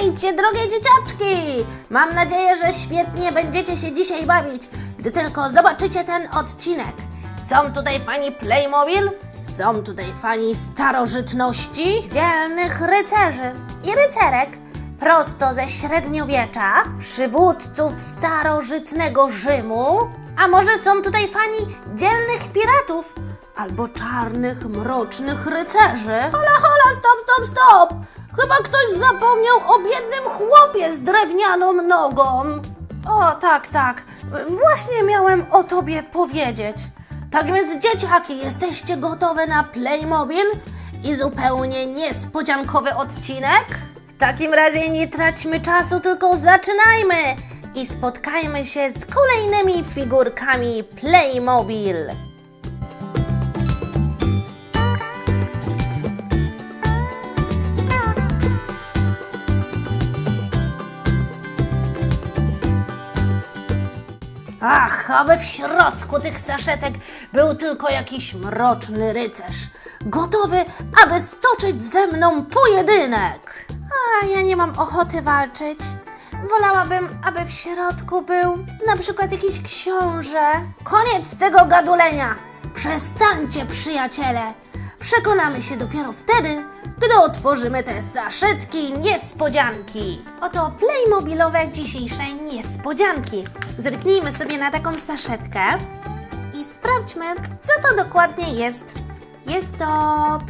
Witajcie, drogie dzieciaczki! Mam nadzieję, że świetnie będziecie się dzisiaj bawić, gdy tylko zobaczycie ten odcinek. Są tutaj fani Playmobil, są tutaj fani starożytności, dzielnych rycerzy i rycerek, prosto ze średniowiecza, przywódców starożytnego Rzymu, a może są tutaj fani dzielnych piratów albo czarnych, mrocznych rycerzy. Hola, hola, stop, stop, stop! Chyba ktoś zapomniał o biednym chłopie z drewnianą nogą. O, tak, tak. Właśnie miałem o tobie powiedzieć. Tak więc, dzieciaki, jesteście gotowe na Playmobil i zupełnie niespodziankowy odcinek? W takim razie nie traćmy czasu, tylko zaczynajmy i spotkajmy się z kolejnymi figurkami Playmobil. Ach, aby w środku tych saszetek był tylko jakiś mroczny rycerz, gotowy, aby stoczyć ze mną pojedynek. A ja nie mam ochoty walczyć. Wolałabym, aby w środku był na przykład jakiś książę. Koniec tego gadulenia! Przestańcie, przyjaciele! Przekonamy się dopiero wtedy, gdy otworzymy te saszetki niespodzianki. Oto playmobilowe dzisiejsze niespodzianki. Zerknijmy sobie na taką saszetkę i sprawdźmy, co to dokładnie jest. Jest to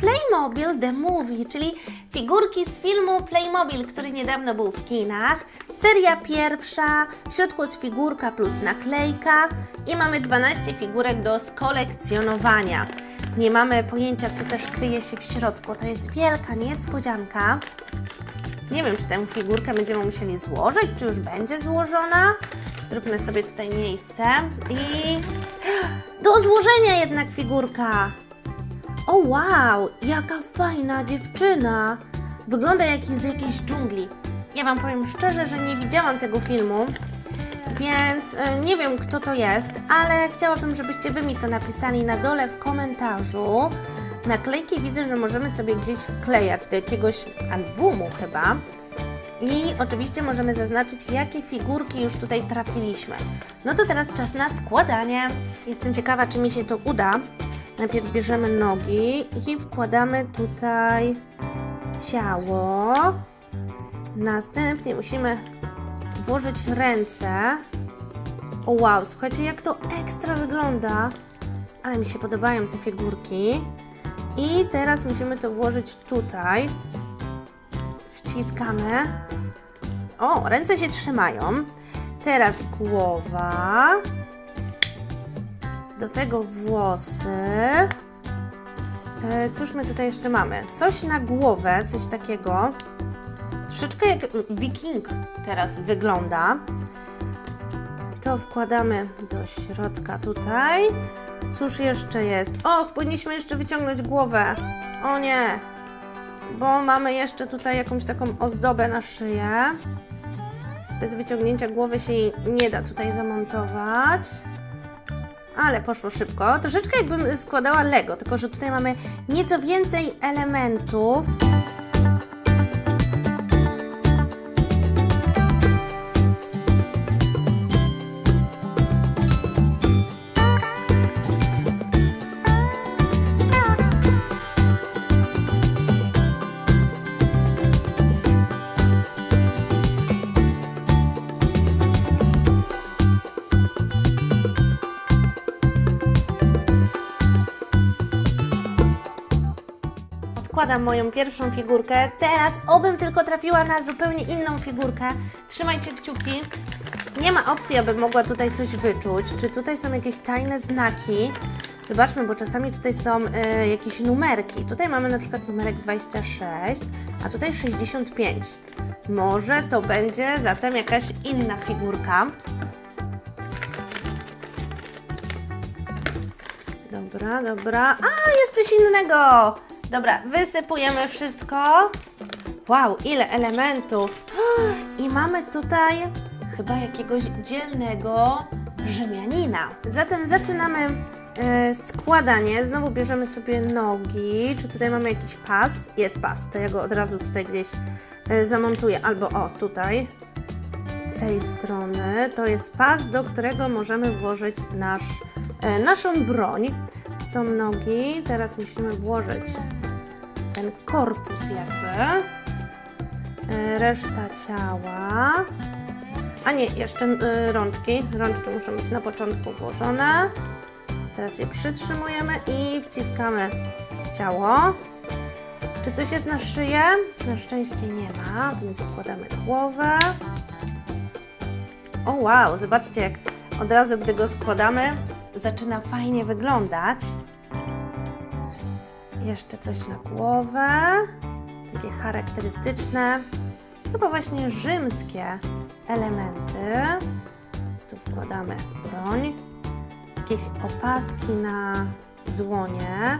Playmobil The Movie, czyli figurki z filmu Playmobil, który niedawno był w kinach. Seria pierwsza, w środku jest figurka plus naklejka i mamy 12 figurek do skolekcjonowania. Nie mamy pojęcia, co też kryje się w środku. To jest wielka niespodzianka. Nie wiem, czy tę figurkę będziemy musieli złożyć, czy już będzie złożona. Zróbmy sobie tutaj miejsce i... Do złożenia jednak figurka! O wow, jaka fajna dziewczyna! Wygląda jak z jakiejś dżungli. Ja Wam powiem szczerze, że nie widziałam tego filmu, więc e, nie wiem kto to jest, ale chciałabym, żebyście Wy mi to napisali na dole w komentarzu. Naklejki widzę, że możemy sobie gdzieś wklejać do jakiegoś albumu chyba. I oczywiście możemy zaznaczyć, jakie figurki już tutaj trafiliśmy. No to teraz czas na składanie. Jestem ciekawa, czy mi się to uda. Najpierw bierzemy nogi i wkładamy tutaj ciało. Następnie musimy włożyć ręce. O wow, słuchajcie, jak to ekstra wygląda. Ale mi się podobają te figurki. I teraz musimy to włożyć tutaj. Wciskamy. O, ręce się trzymają. Teraz głowa. Do tego włosy. E, cóż my tutaj jeszcze mamy? Coś na głowę, coś takiego. Troszeczkę jak wiking teraz wygląda. To wkładamy do środka tutaj. Cóż jeszcze jest? Och, powinniśmy jeszcze wyciągnąć głowę. O nie, bo mamy jeszcze tutaj jakąś taką ozdobę na szyję. Bez wyciągnięcia głowy się jej nie da tutaj zamontować. Ale poszło szybko. Troszeczkę jakbym składała Lego, tylko że tutaj mamy nieco więcej elementów. Odkładam moją pierwszą figurkę. Teraz obym tylko trafiła na zupełnie inną figurkę. Trzymajcie kciuki. Nie ma opcji, abym mogła tutaj coś wyczuć. Czy tutaj są jakieś tajne znaki? Zobaczmy, bo czasami tutaj są y, jakieś numerki. Tutaj mamy na przykład numerek 26, a tutaj 65. Może to będzie zatem jakaś inna figurka. Dobra, dobra. A, jest coś innego! Dobra, wysypujemy wszystko. Wow, ile elementów! I mamy tutaj chyba jakiegoś dzielnego Rzymianina. Zatem zaczynamy E, składanie. Znowu bierzemy sobie nogi. Czy tutaj mamy jakiś pas? Jest pas. To ja go od razu tutaj gdzieś e, zamontuję. Albo o, tutaj. Z tej strony. To jest pas, do którego możemy włożyć nasz, e, naszą broń. Są nogi. Teraz musimy włożyć ten korpus jakby. E, Reszta ciała. A nie, jeszcze y, rączki. Rączki muszą być na początku włożone. Teraz je przytrzymujemy i wciskamy ciało. Czy coś jest na szyję? Na szczęście nie ma, więc układamy głowę. O wow, zobaczcie jak od razu gdy go składamy zaczyna fajnie wyglądać. Jeszcze coś na głowę. Takie charakterystyczne, chyba właśnie rzymskie elementy. Tu wkładamy broń. Jakieś opaski na dłonie.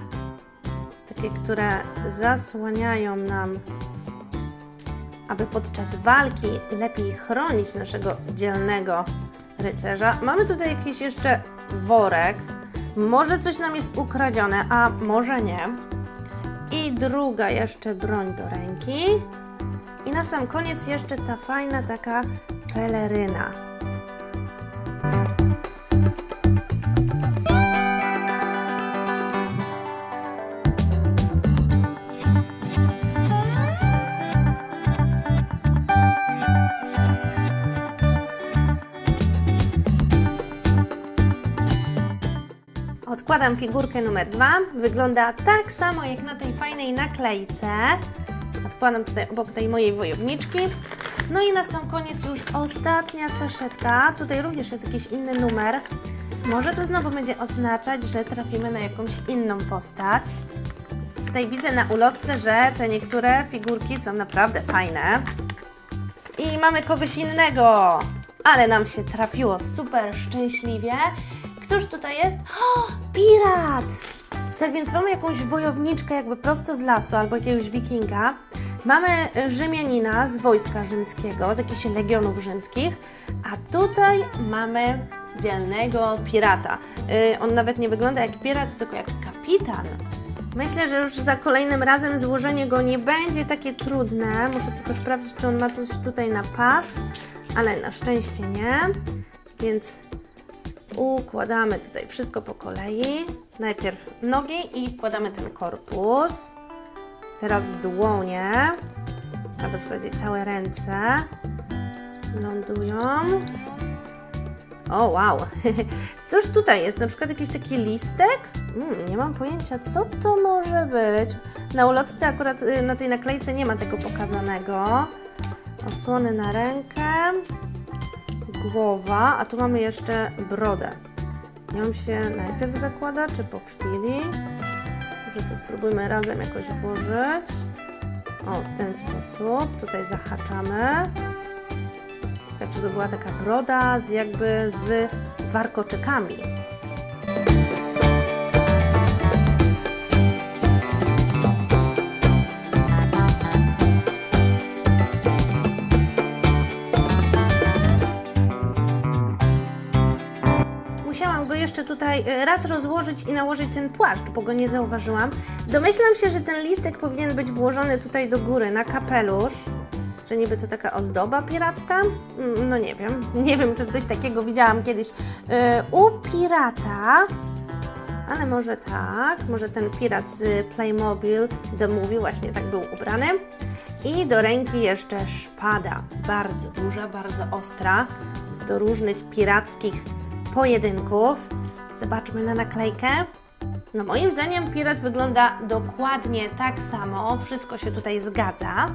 Takie, które zasłaniają nam, aby podczas walki lepiej chronić naszego dzielnego rycerza. Mamy tutaj jakiś jeszcze worek. Może coś nam jest ukradzione, a może nie. Druga jeszcze broń do ręki. I na sam koniec jeszcze ta fajna taka peleryna. Odkładam figurkę numer dwa. Wygląda tak samo jak na tej fajnej naklejce. Odkładam tutaj obok tej mojej wojowniczki. No i na sam koniec już ostatnia saszetka. Tutaj również jest jakiś inny numer. Może to znowu będzie oznaczać, że trafimy na jakąś inną postać. Tutaj widzę na ulotce, że te niektóre figurki są naprawdę fajne. I mamy kogoś innego. Ale nam się trafiło super szczęśliwie. Któż tutaj jest? O, pirat! Tak więc mamy jakąś wojowniczkę jakby prosto z lasu albo jakiegoś wikinga. Mamy Rzymianina z wojska rzymskiego, z jakichś legionów rzymskich, a tutaj mamy dzielnego pirata. Yy, on nawet nie wygląda jak pirat, tylko jak kapitan. Myślę, że już za kolejnym razem złożenie go nie będzie takie trudne. Muszę tylko sprawdzić, czy on ma coś tutaj na pas, ale na szczęście nie. Więc układamy tutaj wszystko po kolei. Najpierw nogi i wkładamy ten korpus. Teraz dłonie, a w zasadzie całe ręce lądują. O, wow! Cóż tutaj jest? Na przykład jakiś taki listek? Mm, nie mam pojęcia, co to może być. Na ulotce akurat y, na tej naklejce nie ma tego pokazanego. Osłony na rękę, głowa, a tu mamy jeszcze brodę. Ją się najpierw zakłada, czy po chwili? Może to spróbujmy razem jakoś włożyć. O, w ten sposób. Tutaj zahaczamy. Tak, żeby była taka broda z jakby z warkoczykami. Jeszcze tutaj e, raz rozłożyć i nałożyć ten płaszcz, bo go nie zauważyłam. Domyślam się, że ten listek powinien być włożony tutaj do góry na kapelusz. Że niby to taka ozdoba piracka? Mm, No nie wiem. Nie wiem, czy coś takiego widziałam kiedyś e, u pirata. Ale może tak, może ten pirat z Playmobil The Movie właśnie tak był ubrany. I do ręki jeszcze szpada, bardzo duża, bardzo ostra, do różnych pirackich pojedynków. Zobaczmy na naklejkę. No moim zdaniem pirat wygląda dokładnie tak samo, wszystko się tutaj zgadza.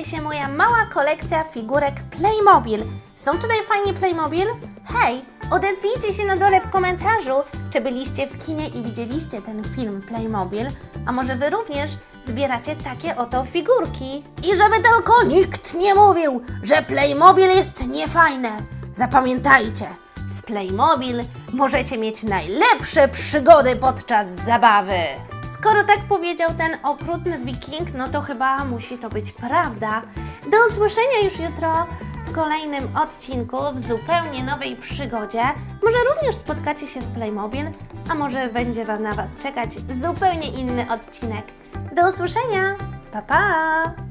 Prezentuje się moja mała kolekcja figurek Playmobil. Są tutaj fajni Playmobil? Hej, odezwijcie się na dole w komentarzu, czy byliście w kinie i widzieliście ten film Playmobil, a może Wy również zbieracie takie oto figurki. I żeby tylko nikt nie mówił, że Playmobil jest niefajne. Zapamiętajcie, z Playmobil możecie mieć najlepsze przygody podczas zabawy. Skoro tak powiedział ten okrutny wiking, no to chyba musi to być prawda. Do usłyszenia już jutro w kolejnym odcinku w zupełnie nowej przygodzie. Może również spotkacie się z Playmobil, a może będzie na Was czekać zupełnie inny odcinek. Do usłyszenia! Pa pa!